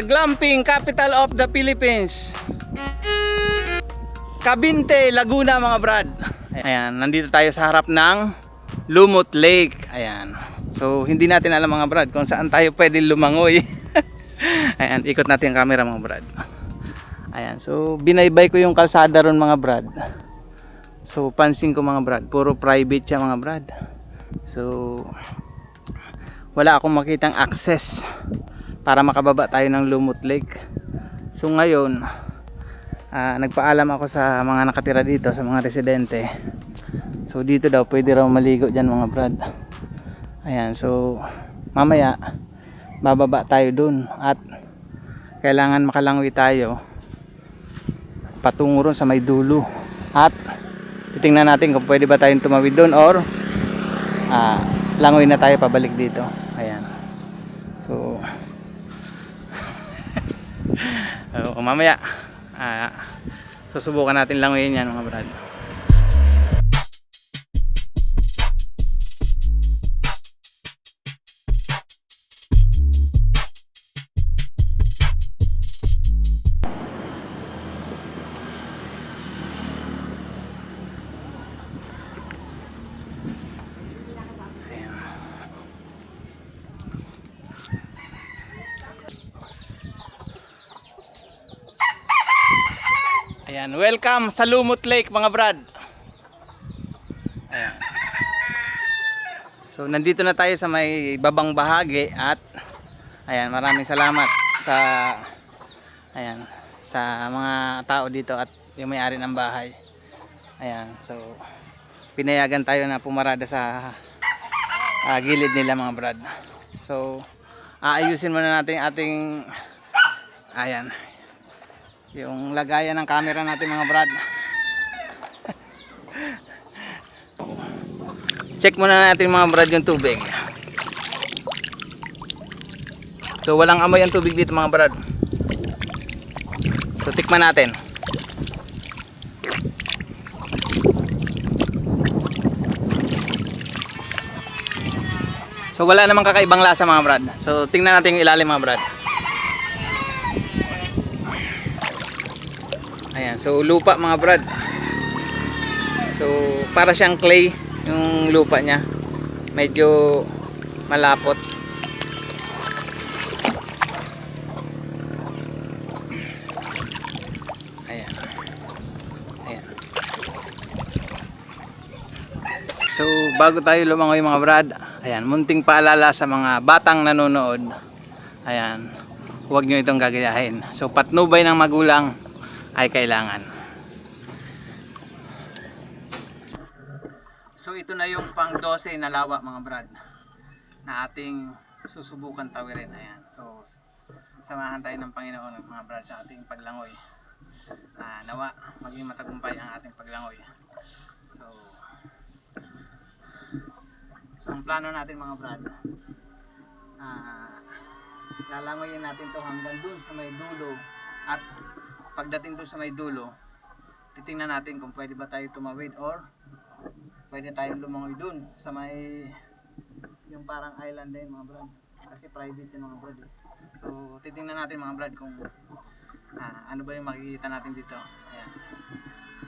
Sa glamping capital of the Philippines. Cabinte, Laguna mga brad. Ayan, nandito tayo sa harap ng Lumot Lake. Ayan. So, hindi natin alam mga brad kung saan tayo pwede lumangoy. Ayan, ikot natin ang camera mga brad. Ayan, so binaybay ko yung kalsada ron mga brad. So, pansin ko mga brad, puro private siya mga brad. So, wala akong makitang access para makababa tayo ng Lumot Lake. So, ngayon, ah, nagpaalam ako sa mga nakatira dito, sa mga residente. So, dito daw, pwede raw maligo dyan mga brad. Ayan, so, mamaya, bababa tayo dun at kailangan makalangoy tayo patungo ron sa may dulo at titingnan natin kung pwede ba tayong tumawid doon or ah, langoy na tayo pabalik dito ayan so uh, mamaya ah, susubukan natin langoyin yan mga brad Ayan, welcome sa Lumot Lake mga brad. Ayan. So nandito na tayo sa may babang bahagi at ayan, maraming salamat sa ayan, sa mga tao dito at yung may-ari ng bahay. Ayan, so pinayagan tayo na pumarada sa ah, gilid nila mga brad. So aayusin muna natin ating ayan, yung lagayan ng camera natin mga brad. Check muna natin mga brad yung tubig. So walang amoy ang tubig dito mga brad. So tikman natin. So wala namang kakaibang lasa mga brad. So tingnan natin yung ilalim mga brad Ayan, so lupa mga brad. So para siyang clay yung lupa niya. Medyo malapot. Ayan. Ayan. So bago tayo lumangoy mga brad, ayan, munting paalala sa mga batang nanonood. Ayan, huwag nyo itong gagayahin. So patnubay ng magulang ay kailangan. So ito na yung pang 12 na lawa mga brad na ating susubukan tawirin. Ayan. So samahan tayo ng Panginoon mga brad sa ating paglangoy. Ah, nawa maging matagumpay ang ating paglangoy. So So ang plano natin mga brad ah lalangoyin natin to hanggang dun sa may dulo at pagdating doon sa may dulo, titingnan natin kung pwede ba tayo tumawid or pwede tayong lumangoy doon sa may yung parang island din mga brad. Kasi private yung mga brad eh. So titingnan natin mga brad kung ah, ano ba yung makikita natin dito. Ayan.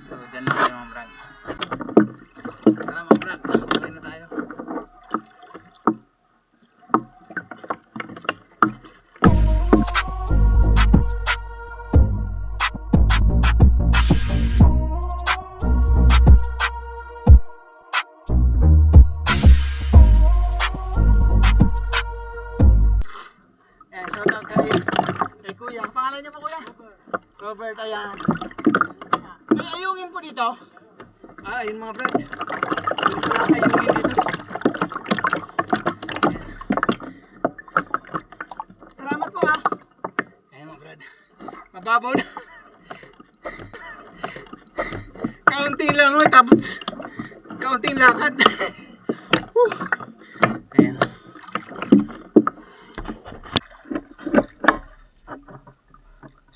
So dyan na tayo mga brad.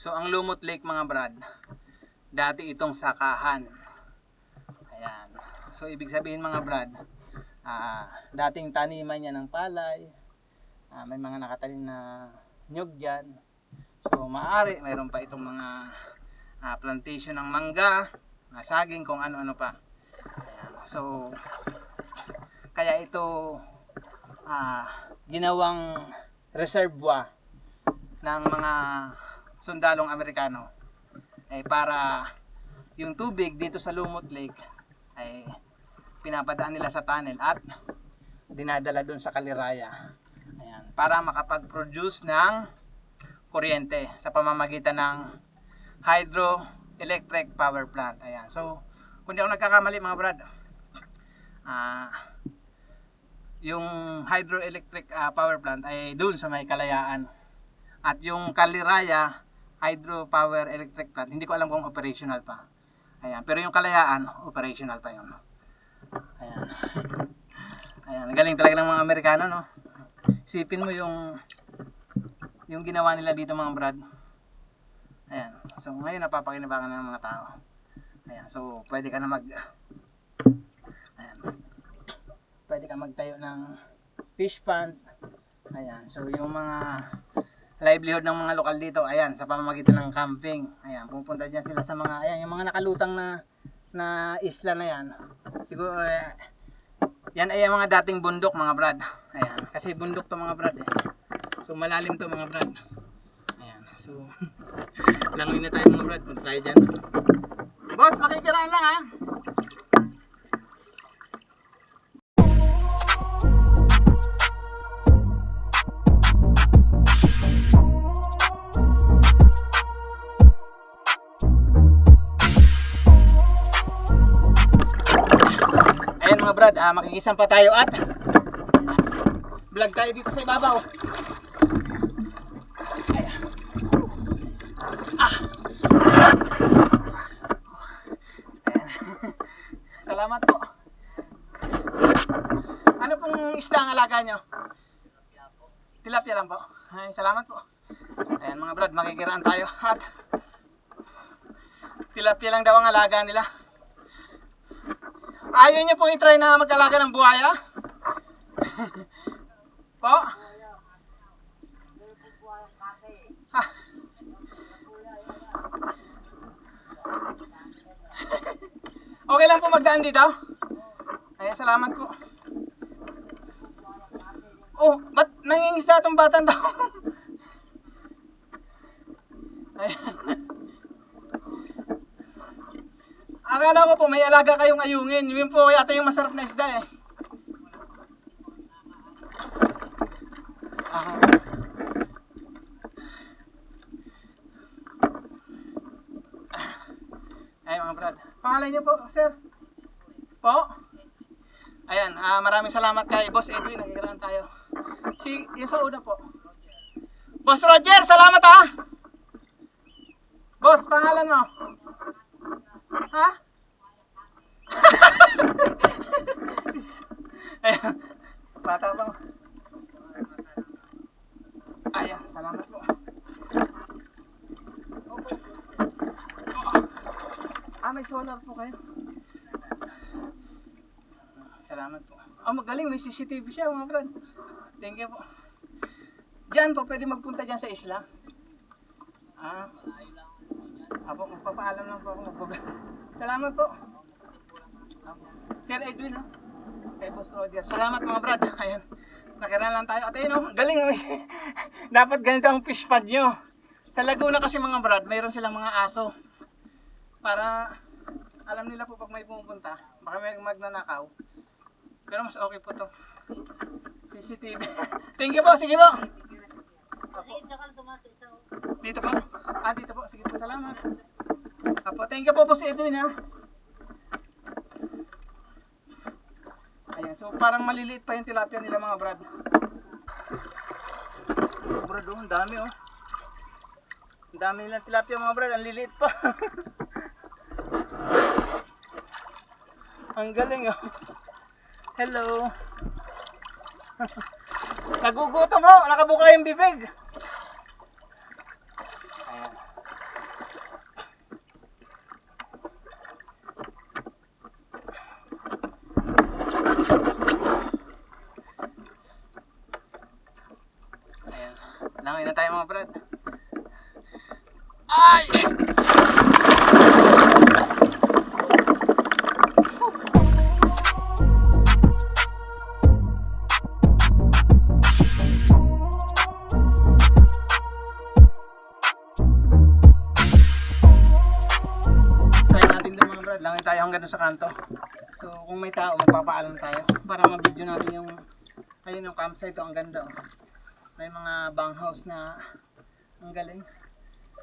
So ang Lumot Lake mga brad, dati itong sakahan. Ayan. So ibig sabihin mga brad, ah, dating taniman niya ng palay, Ah, may mga nakatanim na nyug dyan. So maaari, mayroon pa itong mga ah, plantation ng mangga, mga saging, kung ano-ano pa. Ayan. So, kaya ito ah, ginawang reservoir ng mga sundalong Amerikano ay para yung tubig dito sa Lumot Lake ay pinapadaan nila sa tunnel at dinadala doon sa Kaliraya. Ayan, para makapag-produce ng kuryente sa pamamagitan ng hydroelectric power plant. Ayan. So, kung di ako nagkakamali mga brad, ah yung hydroelectric ah, power plant ay doon sa may kalayaan. At yung Kaliraya hydropower electric plant, hindi ko alam kung operational pa. Ayan, pero yung kalayaan, operational pa yun. Ayan. Ayan, galing talaga ng mga Amerikano, no? Sipin mo yung yung ginawa nila dito mga brad. Ayan. So ngayon napapakinabangan na ng mga tao. Ayan. So pwede ka na mag Ayan. Pwede ka magtayo ng fish pond. Ayan. So yung mga livelihood ng mga lokal dito, ayan, sa pamamagitan ng camping. Ayan, pupunta diyan sila sa mga ayan, yung mga nakalutang na na isla na yan. Siguro eh, yan ay mga dating bundok mga brad. Ayan, kasi bundok to mga brad eh. So malalim to mga brad. Ayan. So langoy na tayo mga brad, punta tayo dyan. Boss, makikiraan lang ha. Brad, ah, makikisan pa tayo at vlog tayo dito sa ibabaw. Ah. Salamat po. Ano pong isda ang alaga nyo? Tilapia lang po. Ay, salamat po. Ayan mga brad, makikiraan tayo at tilapia lang daw ang alaga nila. Ayaw niyo pong itry na mag-alaga ng buhaya? po? Ha? okay lang po magdaan dito? Ay, salamat po. Oh, ba't nangingisda itong batang daw? Ay. Akala ko po may alaga kayong ayungin. Yun po yata yung masarap na isda eh. Ah. Mga brad. Pangalan niyo po, sir? Po? Ayan, ah, maraming salamat kay Boss Edwin. Nagkiraan tayo. Si, yung sa una po. Boss Roger, salamat ah! Boss, pangalan mo? Ha? Ayan. Bata pa. Ayan, salamat po. Ah, may solar po kayo. Salamat po. Oh, magaling. May CCTV siya, mga brad. Thank you po. Diyan po, pwede magpunta dyan sa isla. Ah. Apo, magpapaalam lang po ako. Magpapaalam. Salamat po. Sir Edwin, ha? Kay Boss Roger. Salamat mga brad. Ayan. Nakiran lang tayo. At ayun, oh, galing. Dapat ganito ang fish pond nyo. Sa Laguna kasi mga brad, mayroon silang mga aso. Para alam nila po pag may pumupunta, baka may magnanakaw. Pero mas okay po to. CCTV. Thank you po. Sige po. Apo. Dito po. Ah, dito po. Sige po. Salamat. Apo, thank you po si Edwin ha. Ayan, so parang maliliit pa yung tilapia nila mga brad. Brad, oh, ang dami oh. Ang dami nilang tilapia mga brad, ang liliit pa. ang galing oh. Hello. Nagugutom oh, nakabuka yung bibig. Ayan. Langoy na tayo mga brad. Ay! Langoy tayo hanggang sa kanto. So kung may tao, magpapaalam tayo. Para ma-video natin yung ayun yung campsite. oh, Ang ganda. oh. May mga banghouse na ang galing.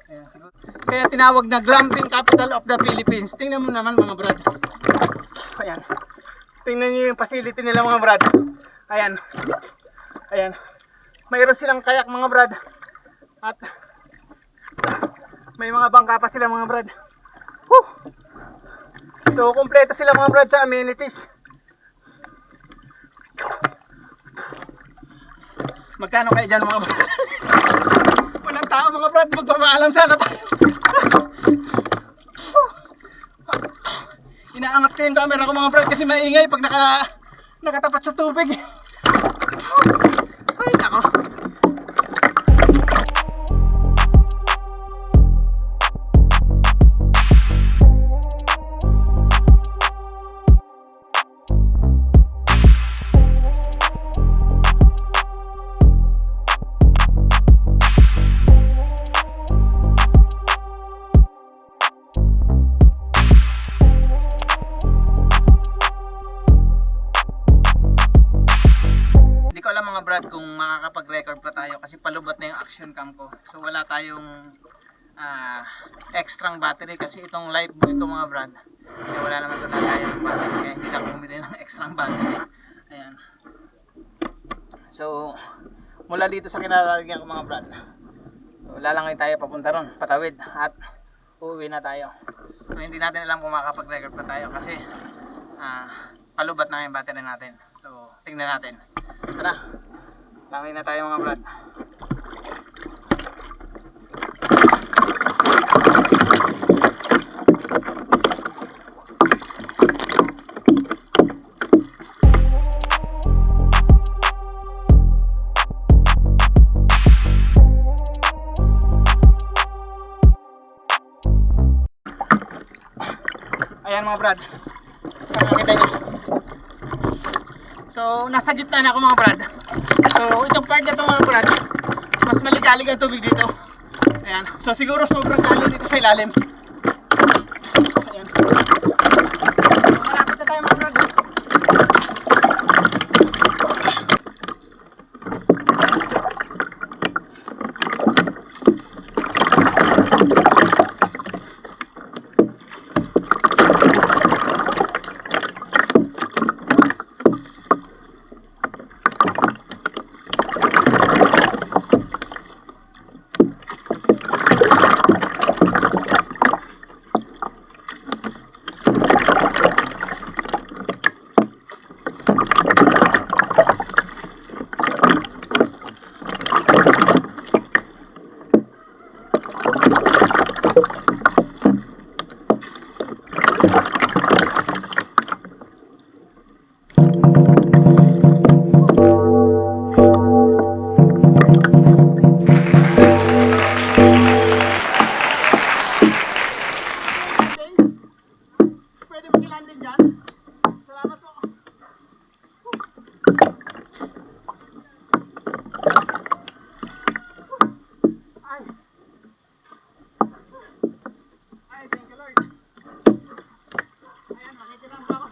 Ayan, siguro. Kaya tinawag na glamping capital of the Philippines. Tingnan mo naman mga brad. Ayan. Tingnan niyo yung facility nila mga brad. Ayan. Ayan. Mayroon silang kayak mga brad. At may mga bangka pa sila mga brad. Whew! So, kumpleto sila mga brad sa amenities. Magkano kayo dyan mga brad? Walang tao mga brad, magpapaalam sana tayo. Inaangat ko yung camera ko mga brad kasi maingay pag naka, nakatapat sa tubig. Palubot na yung action cam ko. So wala tayong ah, extrang battery kasi itong live boy ko mga brad. Eh, wala naman ito lagayan ng battery kaya hindi na bumili ng extrang battery. Ayan. So mula dito sa kinalalagyan ko mga brad. So, lalangay tayo papunta ron, patawid at uuwi na tayo. So hindi natin alam kung makakapag-record pa tayo kasi ah, palubat na yung battery natin. So, tingnan natin. Tara, langoy na tayo mga brad. Ayan mga brad. Makita nyo. So, nasa gitna na ako mga brad. So, itong part na to mga brad, mas maligalig ang tubig dito. Ayan. So, siguro sobrang lalim dito sa ilalim. Ayan. So, malapit na tayo mga brad. Pwede makilanding dyan. Salamat po. Ay. Ay, thank you Lord. Ayan, makikita mo ako.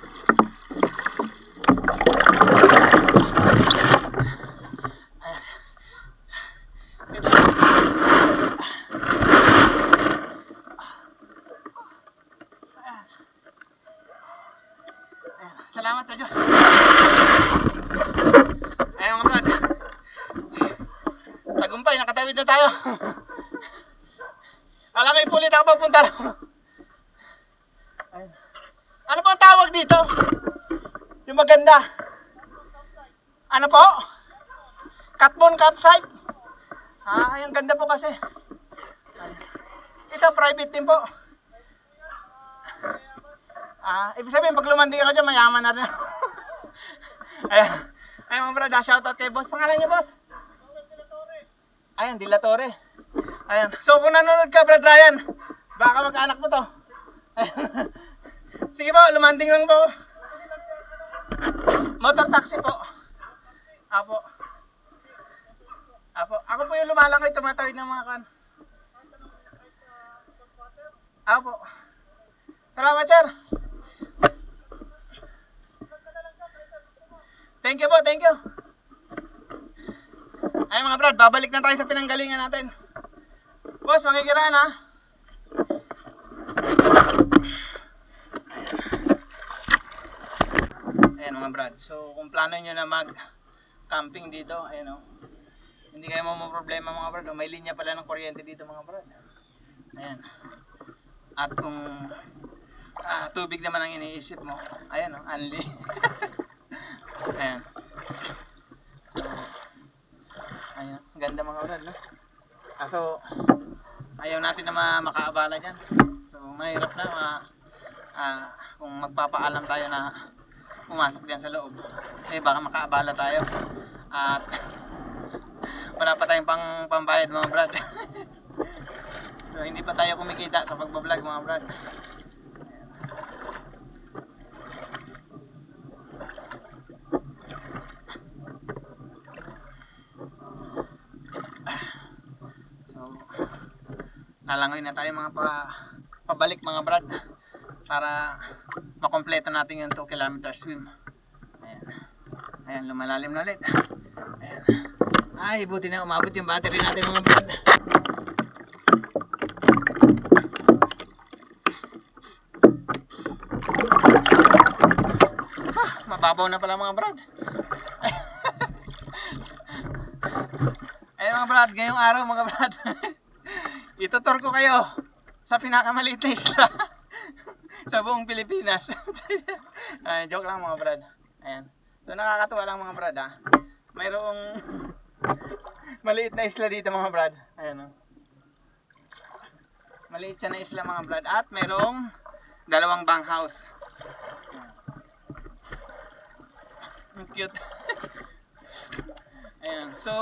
Ayan. Ito. Ayan, Salamat sa Diyos. Ayun mga brad. Tagumpay, nakatawid na tayo. Alam may pulit ako papunta. Ano po ang tawag dito? Yung maganda. Ano po? Katmon campsite. Ah, yung ganda po kasi. Ito, private din po. Ah, ibig sabihin pag lumanding ka dyan, mayaman na rin. Ayan. Ayan mga brad, ah, shoutout kay boss. Pangalan niyo, boss? Ayan, Dilatore. Ayan. So kung nanonood ka, Brad Ryan, baka mag-anak mo to. Ayan. Sige po, lumanding lang po. Motor taxi po. Apo. Apo. Ako po yung lumalangoy, tumatawid ng mga kan. Apo. Salamat, sir. Thank you po, thank you. Ay mga brad, babalik na tayo sa pinanggalingan natin. Boss, makikiraan ha. Ayan mga brad, so kung plano nyo na mag camping dito, ayan o. Hindi kayo mo problema mga brad, o, may linya pala ng kuryente dito mga brad. Ayan. At kung ah, tubig naman ang iniisip mo, ayan o, unli. ayan. So, Ayun, ang ganda mga brad, no? Kaso, ayaw natin na ma- makaabala dyan. So, mahirap na, ma, ah, kung magpapaalam tayo na pumasok dyan sa loob. Eh, baka makaabala tayo. At, wala pa tayong pang pambayad mga brad. so, hindi pa tayo kumikita sa pagbablog mga brad. Lalangoy na tayo mga pa, pabalik mga brad para makompleto natin yung 2 kilometer swim. Ayan. Ayan, lumalalim na ulit. Ayan. Ay, buti na umabot yung battery natin mga brad. Ah, mababaw na pala mga brad. Ayun mga brad, ngayong araw mga brad. Itutur ko kayo sa pinakamaliit na isla sa buong Pilipinas. Ay, joke lang mga brad. Ayan. So nakakatuwa lang mga brad ha. Mayroong maliit na isla dito mga brad. Ayan o. Maliit siya na isla mga brad. At mayroong dalawang bang house. Ang cute. Ayan. So,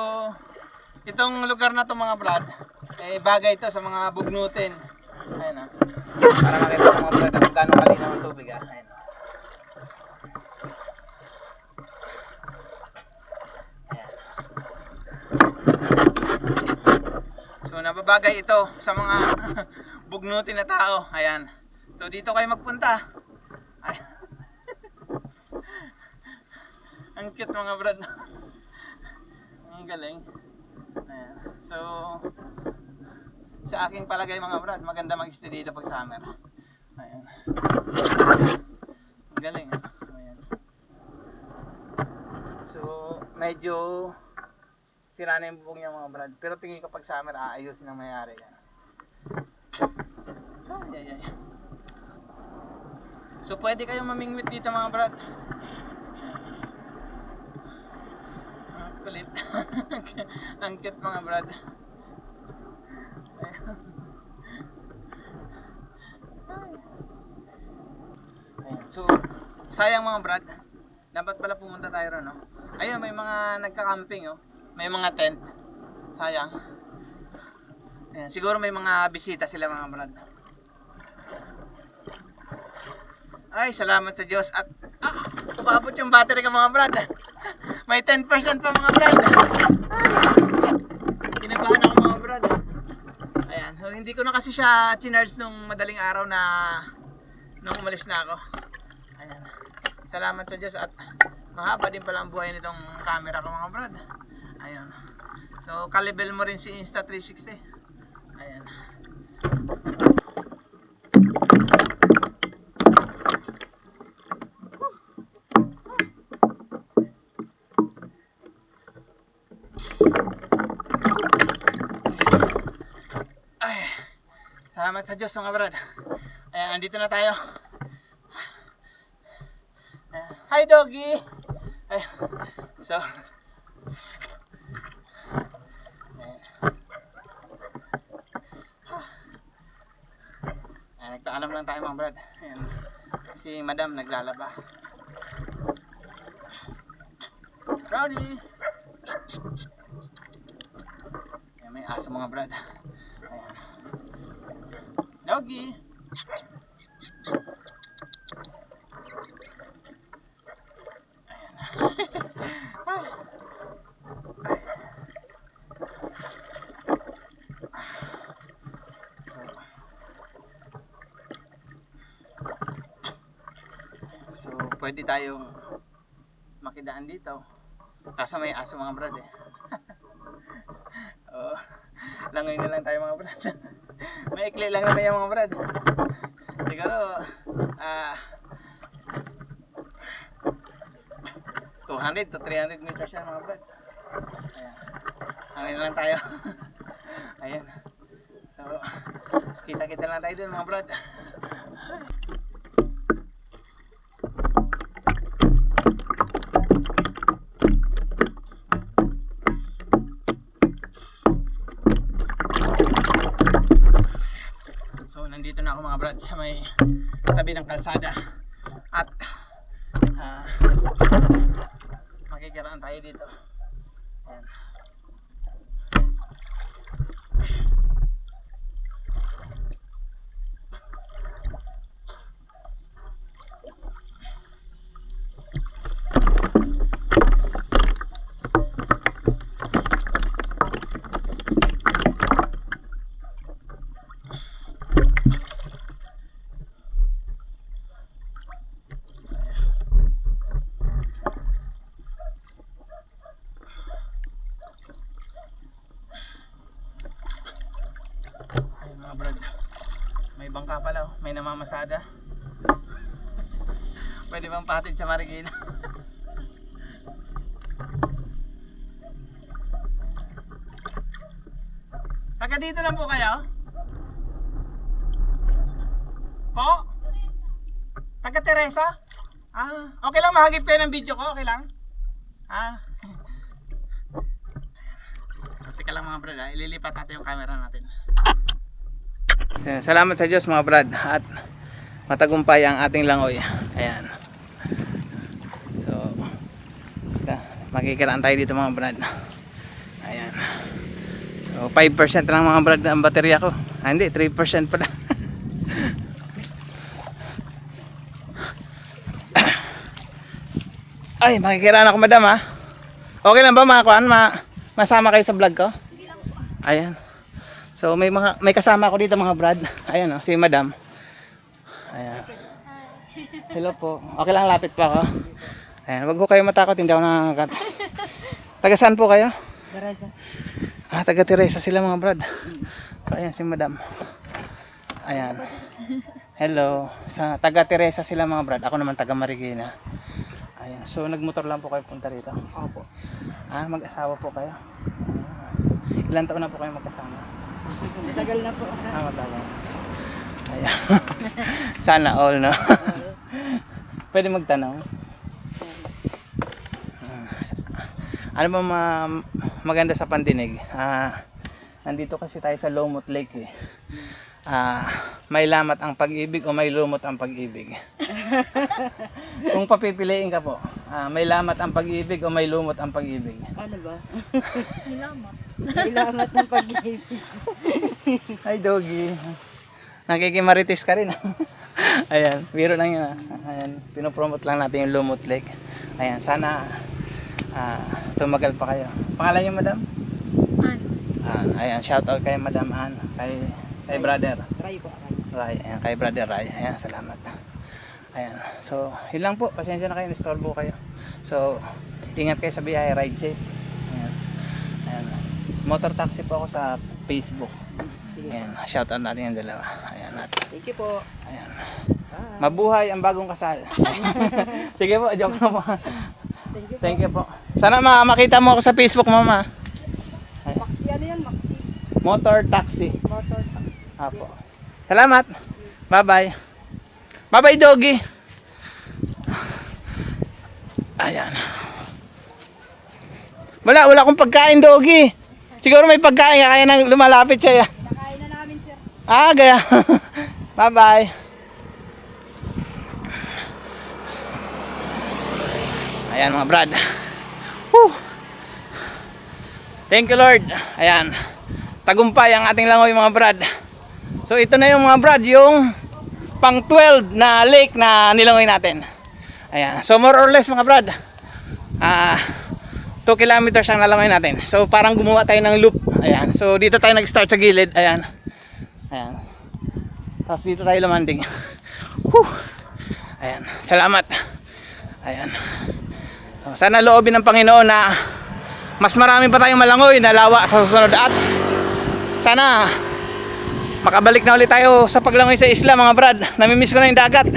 itong lugar na to mga brad, eh bagay ito sa mga bugnutin. Ayan ah. Para makita ng mga brad kung gaano kalinaw ang tubig ah. Ayan. So nababagay ito sa mga bugnutin na tao. Ayan. So dito kayo magpunta. Ang cute mga brad. Ang galing. Ayan. So, sa aking palagay mga brad, maganda mag-stay dito pag summer. Ayan. Galing. ah. Ayan. So, medyo sira na yung bubong niya mga brad. Pero tingin ko pag summer, aayusin ang mayari yan. Ay. So, pwede kayong mamingwit dito mga brad. Ang kulit. Ang cute mga brad. Ayan. Ayan. So, sayang mga brad. Dapat pala pumunta tayo ron, no? Ayun, may mga nagka-camping, oh. May mga tent. Sayang. Ayan, siguro may mga bisita sila mga brad. Ay, salamat sa Diyos. At, ah, umabot yung battery ka mga brad. May 10% pa mga brad. Kinabahan ako mga brad. Ayan, so hindi ko na kasi siya chinarge nung madaling araw na nung umalis na ako. Salamat sa Diyos at mahaba din pala ang buhay nitong camera ko mga brad. Ayan. So, kalibel mo rin si Insta360. Ayan. Ay, salamat sa Diyos mga brad. Ayan, andito na tayo. Hi doggy! Ay, so, ayan. Nagpaalam lang tayo mga brad. Ayan. Si madam naglalaba. Rowdy! Ayan, aso mga brad. Ayan. Doggy. So, pwede tayong makidaan dito. Kaso may aso mga brad eh. Oo. Langoy na lang tayo mga brad. may ikli lang naman yung mga brad. Siguro, ah, 200 to 300 meters yan mga brad. Ayan. Langoy na lang tayo. Ayan. So, kita-kita lang tayo dun mga brad. So nandito na ako mga brad sa may tabi ng kalsada at ah, makikiraan tayo dito. Ayan. Ayun mga brad. May bangka pala namamasada. Pwede bang patid sa Marikina? Taga dito lang po kayo? Po? Taga Teresa? Ah, okay lang mahagip kayo ng video ko, okay lang? Ah. Teka lang mga brad, ah. ililipat natin yung camera natin. Salamat sa Diyos mga brad at matagumpay ang ating langoy. Ayan. So, makikiraan tayo dito mga brad. Ayan. So, 5% lang mga brad ang baterya ko. Ah, hindi, 3% pala. Ay, makikiraan ako madam ha. Okay lang ba mga kuan? Ma masama kayo sa vlog ko? Ayan. So may mga may kasama ako dito mga brad. Ayan oh, si Madam. Ayan. Hello po. Okay lang lapit pa ako. Ayan, wag ko kayo matakot, hindi ako nangangagat. Taga saan po kayo? Teresa. Ah, taga Teresa sila mga brad. So ayan si Madam. Ayan. Hello. Sa taga Teresa sila mga brad. Ako naman taga Marikina. Ayan. So nagmotor lang po kayo punta rito. Opo. Ah, mag-asawa po kayo. Ah. Ilan taon na po kayo magkasama? Matagal na po. Ah, matagal. Ayan. Sana all, no? Pwede magtanong. Ah, Ano ba ma- maganda sa pandinig? Ah, nandito kasi tayo sa Lomot Lake eh. Ah, may lamat ang pag-ibig o may lumot ang pag-ibig? Kung papipiliin ka po, ah, may lamat ang pag-ibig o may lumot ang pag-ibig? Ano ba? Ilamat ng pag-ibig. Hi, doggy. Nakikimarites ka rin. Ayan, biro lang yun. ah. Ayan, pinopromote lang natin yung Lumot Lake. Ayan, sana ah, tumagal pa kayo. Pangalan niyo, madam? An. ayan, shout out kay Madam An, kay kay brother Try po. Try. Ray. Ayan, kay brother Ray. Ayan, salamat. Ayan. So, yun lang po. Pasensya na kayo, nistorbo kayo. So, ingat kayo sa biyahe, ride safe. Ayan. Ayan. Motor taxi po ako sa Facebook. Ayan, shout out natin yung dalawa. Ayan, at, Thank you po. ayan. Bye. Mabuhay ang bagong kasal. Sige po, joke na po. Thank you po. Thank you po. Sana ma makita mo ako sa Facebook, mama. Maxi ano yan? Maxi. Motor taxi. Motor. Apo. Salamat. Bye-bye. Bye-bye, doggy. Ayan. Wala, wala akong pagkain, doggy. Siguro may pagkain kaya nang lumalapit siya. Nakain na namin sir. Ah, gaya. Bye-bye. Ayan mga brad. Whew. Thank you Lord. Ayan. tagumpay ang ating langoy mga brad. So ito na yung mga brad, yung pang 12 na lake na nilangoy natin. Ayan. So more or less mga brad, ah 2 kilometers ang nalangoy natin. So parang gumawa tayo ng loop. Ayan. So dito tayo nag-start sa gilid. Ayan. Ayan. Tapos dito tayo lumanding. Whew. Ayan. Salamat. Ayan. So, sana loobin ng Panginoon na mas marami pa tayong malangoy na lawa sa susunod at sana makabalik na ulit tayo sa paglangoy sa isla mga brad. Namimiss ko na yung dagat.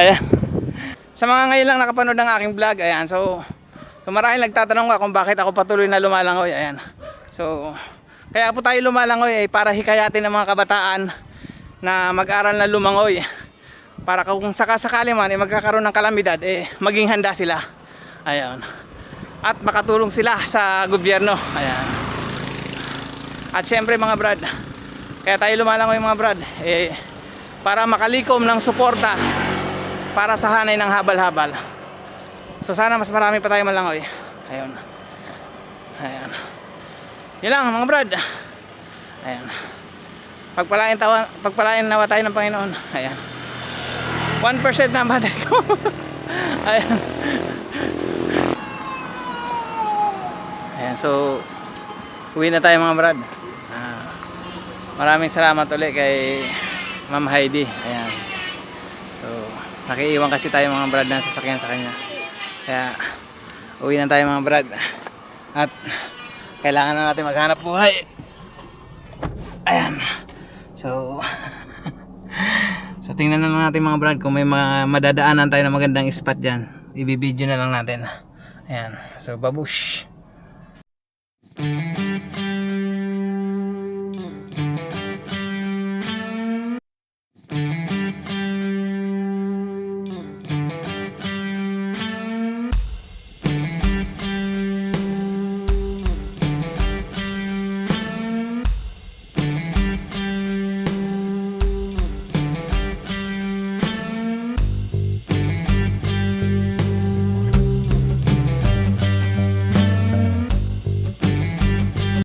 ayan. Sa mga ngayon lang nakapanood ng aking vlog, ayan. So, so marahil nagtatanong ka kung bakit ako patuloy na lumalangoy, ayan. So, kaya po tayo lumalangoy eh, para hikayatin ng mga kabataan na mag-aral na lumangoy. Para kung sakasakali man eh, magkakaroon ng kalamidad, eh, maging handa sila. Ayan. At makatulong sila sa gobyerno. Ayan. At syempre mga brad, kaya tayo lumalangoy mga brad, eh, para makalikom ng suporta para sa hanay ng habal-habal. So sana mas marami pa tayo malangoy. Ayun. Ayan. Yun lang mga brad. Ayan. Pagpalain, tawa, pagpalain nawa tayo ng Panginoon. Ayan. 1% na ang battery ko. Ayan. Ayan, so uwi na tayo mga brad. Maraming salamat ulit kay Ma'am Heidi. Ayan. So, nakiiwan kasi tayo mga brad ng sasakyan sa kanya. Kaya, uwi na tayo mga brad. At, kailangan na natin maghanap buhay. Ayan. So, so tingnan na lang natin mga brad kung may mga madadaanan tayo na magandang spot dyan. Ibibideo na lang natin. Ayan. So, babush.